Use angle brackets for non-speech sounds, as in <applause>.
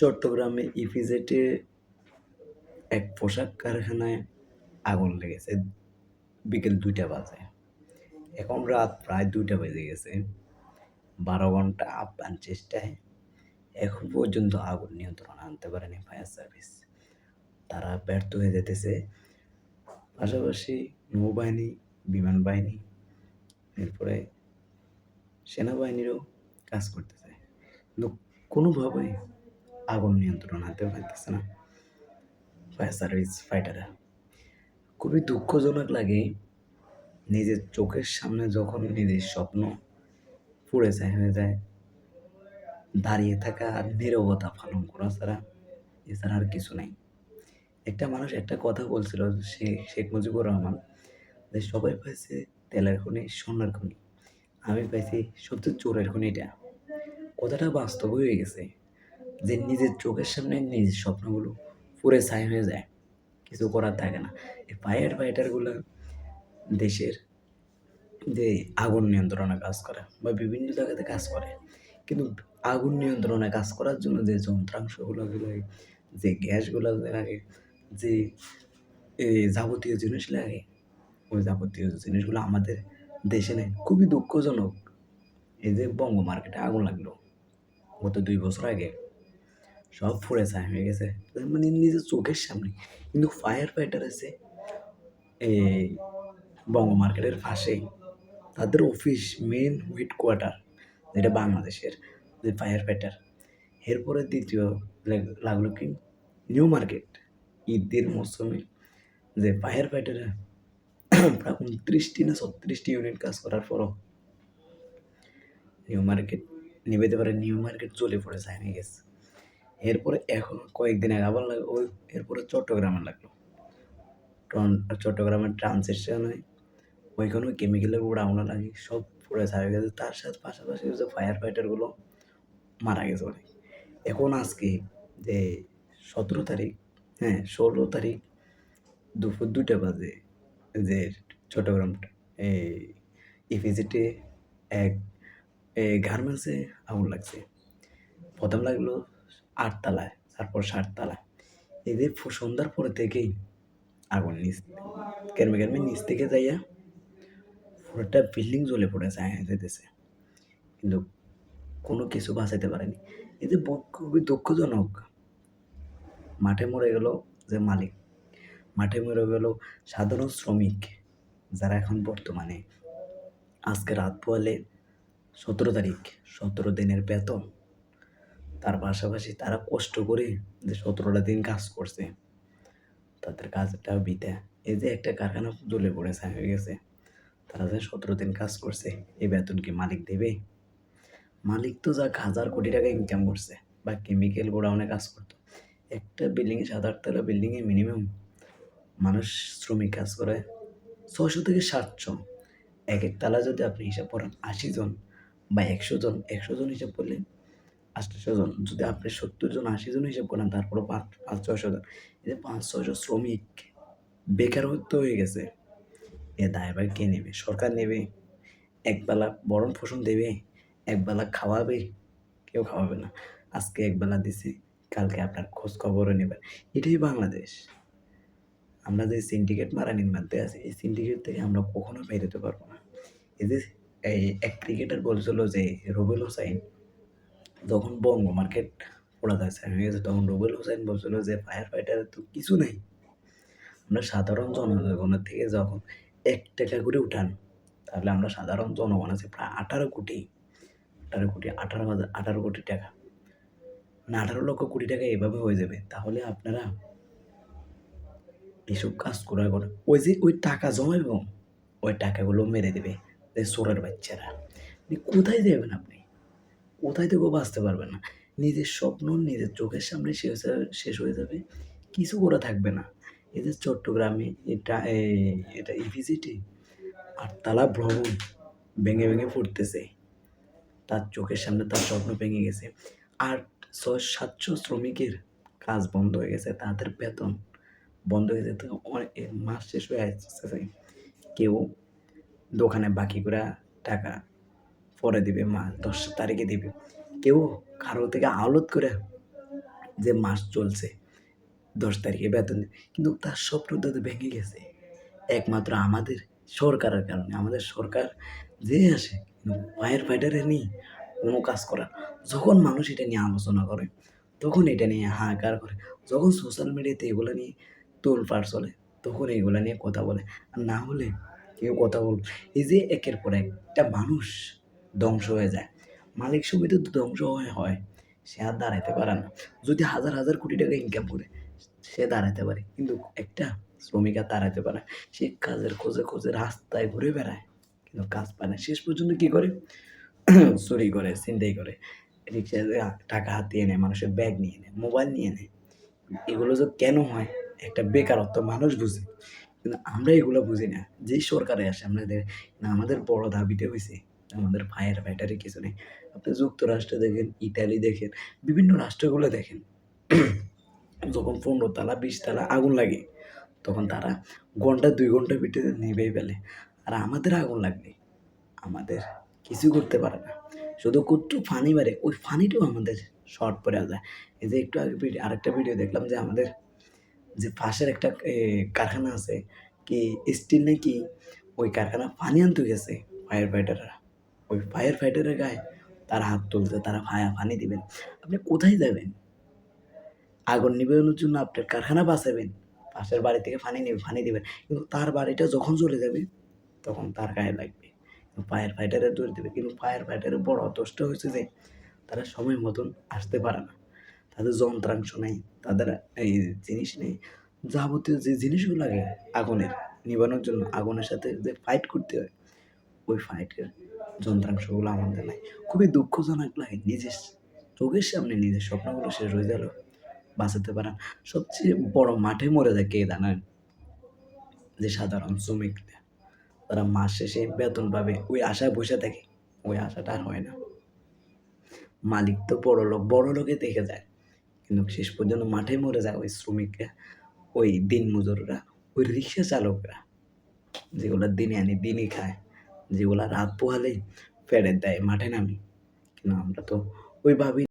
চট্টগ্রামে ইপিজেডে এক পোশাক কারখানায় আগুন লেগেছে। বিকেল দুইটা বাজে। এখন রাত প্রায় দুইটা বেজে গেছে। বারো ঘণ্টা আপ্রাণ চেষ্টায়। এখন পর্যন্ত আগুন নিয়ন্ত্রণ আনতে পারেনি ফায়ার সার্ভিস তারা ব্যর্থ হয়ে যেতেছে। পাশাপাশি নৌবাহিনী, বিমান বাহিনী, এরপরে সেনাবাহিনীরও কাজ করতেছে। কিন্তু কোনোভাবেই আগুন নিয়ন্ত্রণ আনতে পারতেছে না। ফায়ার সার্ভিস ফাইটাররা খুবই দুঃখজনক লাগে নিজের চোখের সামনে যখন নিজের স্বপ্ন পুড়ে যায়, হয়ে যায়, দাঁড়িয়ে থাকা আর নীরবতা পালন করা ছাড়া এছাড়া আর কিছু নাই। একটা মানুষ একটা কথা বলছিল, সে শেখ মুজিবুর রহমান, যে সবাই পাইছে তেলের খনি সোনার খনি। আমি পাইছি সবচেয়ে চোরের খনিটা। কথাটা বাস্তব হয়ে গেছে। যে নিজের চোখের সামনে নিজের স্বপ্নগুলো পুরে ছাই হয়ে যায়। কিছু করার থাকে না। এই ফায়ার ফাইটারগুলো দেশের যে আগুন নিয়ন্ত্রণে কাজ করে বা বিভিন্ন জায়গাতে কাজ করে। কিন্তু আগুন নিয়ন্ত্রণে কাজ করার জন্য যে যন্ত্রাংশগুলো লাগে, যে গ্যাসগুলো লাগে, যে যাবতীয় জিনিস লাগে, ওই যাবতীয় জিনিসগুলো আমাদের দেশে নেই। খুবই দুঃখজনক। এই যে বঙ্গ মার্কেটে আগুন লাগল। গত দুই বছর আগে সব ফুড়ে ছাই হয়ে গেছে। মানে নিজের চোখের সামনে। কিন্তু ফায়ার ফাইটার আছে, এই বঙ্গ মার্কেটের পাশেই। তাদের অফিস মেন হেড কোয়ার্টার যেটা বাংলাদেশের, যে ফায়ার ফাইটার এরপরে দ্বিতীয় লাগ- লাগল কি? নিউ মার্কেট ঈদের মৌসুমে। যে ফায়ার ফাইটারে প্রায় উনত্রিশটি না ছত্রিশটি ইউনিট কাজ করার পরও নিউ মার্কেট নিবেতে পারে নিউ মার্কেট চলে পড়ে যায় গেছে। এরপরে এখন কয়েকদিন আগে আবার লাগল, ওই এরপরে চট্টগ্রামে লাগল। চট্টগ্রামের ট্রানজেকশন হয়, ওইখানে ওইখানেও কেমিক্যালের উড়াউনা লাগে, সব পুরো ছাড়া গেছে। তার সাথে পাশাপাশি যে ফায়ার ফাইটারগুলো মারা গেছে অনেক। এখন আজকে যে সতেরো তারিখ হ্যাঁ ষোলো তারিখ দুপুর দুইটা বাজে যে চট্টগ্রাম এই ইপিজিটে এক গার্মেন্টসে আগুন লাগছে। প্রথম লাগল আটতলায়, তারপর সাততলায়। এদের সন্ধ্যার পরে থেকেই আগুন নিচ কেরমে কেরমে নিচ থেকে যাইয়া পুরোটা বিল্ডিং জ্বলে পড়ে যায় যেতেছে কিন্তু কোনো কিছু বাঁচাইতে পারেনি। ব- খুবই দুঃখজনক। মাঠে মরে গেল যে মালিক। মাঠে মরে গেল সাধারণ শ্রমিক যারা এখন বর্তমানে। আজকে রাত পোয়ালে সতেরো তারিখ, সতেরো দিনের বেতন। তার পাশাপাশি তারা কষ্ট করে যে সতেরোটা দিন কাজ করছে, তাদের কাজটা বিতে। এই যে একটা কারখানা জ্বলে পড়েছে, হয়ে গেছে। তারা যে সতেরো দিন কাজ করছে, এই বেতন কি মালিক দেবে? মালিক তো যাক হাজার কোটি টাকা ইনকাম করছে, বা কেমিক্যাল গোডাউনে কাজ করতো। একটা বিল্ডিংয়ে সাত আটতলা বিল্ডিংয়ে মিনিমাম মানুষ শ্রমিক কাজ করে ছশো থেকে সাতশো। এক এক তালা যদি আপনি হিসাব করেন, আশি জন বা একশো জন একশো জন হিসাব করলে আটশো জন, যদি আপনি সত্তর জন আশি জন হিসাব করেন, তারপরে পাঁচ পাঁচ, ছয়শো জন। এই পাঁচ, ছয়শো শ্রমিক বেকারত্ব হয়ে গেছে, এ দায়ভার কে নেবে? সরকার নেবে। একবেলা বরণ পোষণ দেবে, একবেলা খাওয়াবে, কেউ খাওয়াবে না। আজকে একবেলা দিছে, কালকে আপনার খোঁজ খবরও নেবে এটাই বাংলাদেশ। আমরা যে সিন্ডিকেট মারানির মধ্যে আছি, এই সিন্ডিকেট থেকে আমরা কখনো বেরোতে পারব না। এই যে, এই এক ক্রিকেটার বলছিল যে রুবেল হোসাইন যখন বঙ্গ মার্কেট পড়া যাচ্ছে হয়ে গেছে তখন রুবেল হোসাইন বলছিল যে ফায়ার ফাইটারের তো কিছু নেই। আমরা সাধারণ জনগণের থেকে যখন এক টাকা করে উঠান, তাহলে আমরা সাধারণ জনগণ আছে প্রায় আঠারো কোটি। আঠারো কোটি, আঠারো হাজার, আঠারো কোটি টাকা। মানে আঠারো লক্ষ কোটি টাকা এভাবে হয়ে যাবে। তাহলে আপনারা এসব কাজ করার পর ওই যে ওই টাকা জমাইব, ওই টাকাগুলো মেরে দেবে যে, চোরের বাচ্চারা। কোথায় দেবেন আপনি? কোথায় থেকেও বাঁচতে পারবে না। নিজের স্বপ্ন নিজের চোখের সামনে শেষ হয়ে- শেষ হয়ে যাবে। কিছু করা থাকবে না। এদের চট্টগ্রামে এটা এটা ইভিজিটি আর তালা ভ্রমণ ভেঙে ভেঙে পড়তেছে তার চোখের সামনে তার স্বপ্ন ভেঙে গেছে। আর ছয়, সাতশো শ্রমিকের কাজ বন্ধ হয়ে গেছে। তাদের বেতন বন্ধ হয়ে যেতে মাস শেষ হয়ে আসতেছে। কেউ দোকানে বাকি করে টাকা পরে দিবে, মা দশ তারিখে দিবে। কেউ কারও থেকে আওলত করে যে মাস চলছে, দশ তারিখে বেতন। কিন্তু তার স্বপ্নটা তো ভেঙে গেছে। একমাত্র আমাদের সরকারের কারণে, আমাদের সরকার যে আসে ফায়ার ফাইটারে নিয়ে কোনো কাজ করা যখন মানুষ এটা নিয়ে আলোচনা করে, তখন এটা নিয়ে হাহাকার করে। যখন সোশ্যাল মিডিয়াতে এগুলো নিয়ে তোলপাড় চলে, তখন এগুলো নিয়ে কথা বলে। আর না হলে কেউ কথা বল এই যে একের পর একটা মানুষ ধ্বংস হয়ে যায়। মালিক সমিতি তো ধ্বংস হয়ে, হয়, সে আর দাঁড়াইতে পারে না। যদি হাজার হাজার কোটি টাকা ইনকাম করে, সে দাঁড়াইতে পারে। কিন্তু একটা শ্রমিক আর দাঁড়াতে পারে সে কাজের খোঁজে খোঁজে রাস্তায় ঘুরে বেড়ায়, কিন্তু কাজ পায় না। শেষ পর্যন্ত কী করে? <clears throat> চুরি করে চিন্তাই করে। রিক্সায় টাকা হাতিয়ে নেয়, মানুষের ব্যাগ নিয়ে নেয় মোবাইল নিয়ে নেয়। এগুলো যে কেন হয়? একটা বেকারত্ব মানুষ বুঝে। কিন্তু আমরা এগুলো বুঝি না। যেই সরকারে আসে, আমাদের না, আমাদের বড় দাবিতে হয়েছে আমাদের ফায়ার ফাইটারে কিছু নেই। আপনি যুক্তরাষ্ট্র দেখেন ইটালি দেখেন, বিভিন্ন রাষ্ট্রগুলো দেখেন। যখন পনেরো তালা, বিশ তালা আগুন লাগে, তখন তারা ঘণ্টা, দুই ঘণ্টার ভিতরে নিভেই ফেলে। আর আমাদের আগুন লাগলে আমাদের কিছু করতে পারে না। শুধু কুট্টু ফানি মারে, ওই ফানিটাও আমাদের শর্ট পরে যায় এই যে একটু আগে ভিডিও আরেকটা ভিডিও দেখলাম যে আমাদের যে পাশের একটা কারখানা আছে, কি স্টিল নাকি? ওই কারখানা পানি আনতে গেছে ফায়ার ফাইটাররা ওই ফায়ার ফাইটারের গায়ে তারা হাত তুলছে তারা ফায়া, ফানি দিবেন। আপনি কোথায় যাবেন? আগুন নিবানোর জন্য আপনার কারখানা বাঁচাবেন। পাশের বাড়ি থেকে ফানি নেবে, ফানি দিবেন। কিন্তু তার বাড়িটা যখন চলে যাবে, তখন তার গায়ে লাগবে। ফায়ার ফাইটারের দৌড় দেবে। কিন্তু ফায়ার ফাইটারের বড় দোষটা হয়েছে যে, তারা সময় মতন আসতে পারে না। তাদের যন্ত্রাংশ নেই, তাদের এই জিনিস নেই। যাবতীয় যে জিনিসগুলো লাগে, আগুনের নিবানোর জন্য আগুনের সাথে যে ফাইট করতে হয়, ওই ফাইটের যন্ত্রাংশগুলো আমাদের নাই। খুবই দুঃখজনক লাগে, নিজের চোখের সামনে নিজের স্বপ্নগুলো শেষ হয়ে গেল। বাঁচাতে পারেন সবচেয়ে বড় মাঠে মরে যায় কে জানেন? যে সাধারণ শ্রমিকরা তারা মাস শেষে বেতন পাবে, ওই আশায় বসে থাকে, ওই আশাটা আর হয় না। মালিক তো বড় লোক, বড় লোকে দেখে যায়। কিন্তু শেষ পর্যন্ত মাঠে মরে যায় ওই শ্রমিকরা, ওই দিন মজুররা ওই রিক্সা চালকরা। যেগুলো দিনে আনি দিনই খায়। যেগুলো রাত পোহালে ফেরত দেয় মাঠে নামি। কিন্তু আমরা তো ওইভাবেই